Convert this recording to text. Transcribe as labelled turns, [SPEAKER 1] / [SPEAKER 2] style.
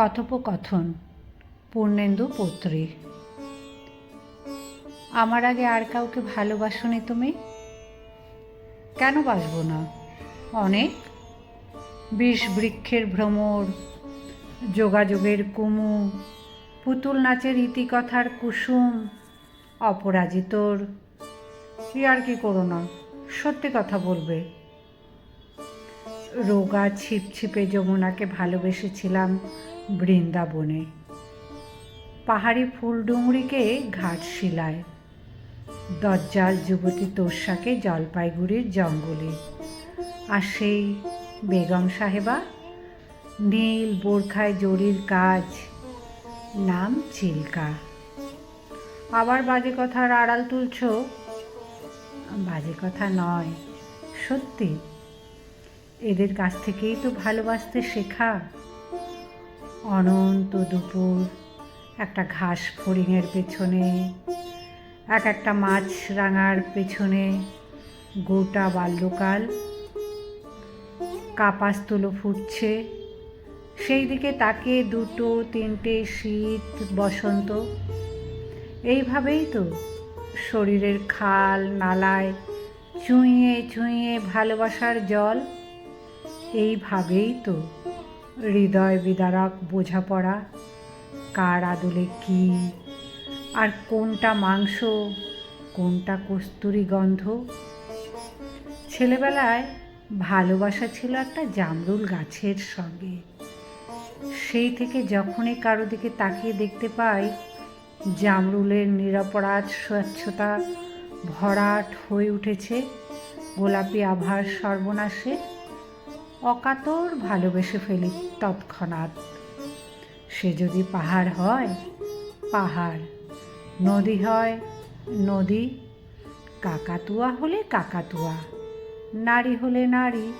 [SPEAKER 1] কথোপকথন, পূর্ণেন্দু পত্রী আমার আগে আর কাউকে ভালোবাসনি তুমি? কেন বাসবো না? অনেক। বিষ বৃক্ষের ভ্রমর, যোগাযোগের কুমু পুতুল নাচের ইতিকথার কুসুম, অপরাজিতর। কি আর কি করো না? সত্যি কথা বলবে। রোগা ছিপছিপে যমুনাকে ভালোবেসেছিলাম বৃন্দাবনে। পাহাড়ি ফুলডুংরিকে ঘাটশিলায় দজ্জাল যুবতী তোষাকে জলপাইগুড়ির জঙ্গলে। আর সেই বেগম সাহেবা, নীল বোরখায় জরির কাজ, নাম চিল্কা। আবার বাজে কথার আড়াল তুলছ? বাজে কথা নয়, সত্যি। এদের কাছ থেকেই তো ভালোবাসতে শেখা। অনন্ত দুপুর, একটা ঘাস ফড়িংয়ের পেছনে, এক একটা মাছ রাঙার পেছনে, গোটা বাল্যকাল। কাপাস তুলো ফুটছে, সেই দিকে তাকে দুটো, তিনটে শীত, বসন্ত। এইভাবেই তো শরীরের খাল, নালায় চুঁইয়ে চুঁইয়ে ভালোবাসার জল। এইভাবেই তো হৃদয় বিদারক বোঝাপড়া। কার আদলে কি? আর কোনটা মাংস, কোনটা কস্তুরি গন্ধ? ছেলেবেলায় ভালোবাসা ছিল একটা জামরুল গাছের সঙ্গে। সেই থেকে যখনই কারও দিকে তাকিয়ে দেখতে পাই, জামরুলের নিরপরাধ স্বচ্ছতা ভরাট হয়ে উঠেছে গোলাপি আভার সর্বনাশে। অকাতর ভালোবেসে ফেলি তৎক্ষণাৎ। সে যদি পাহাড় হয়, পাহাড়, নদী হয়, নদী, কাকাতুয়া হলে কাকাতুয়া, নারী হলে নারী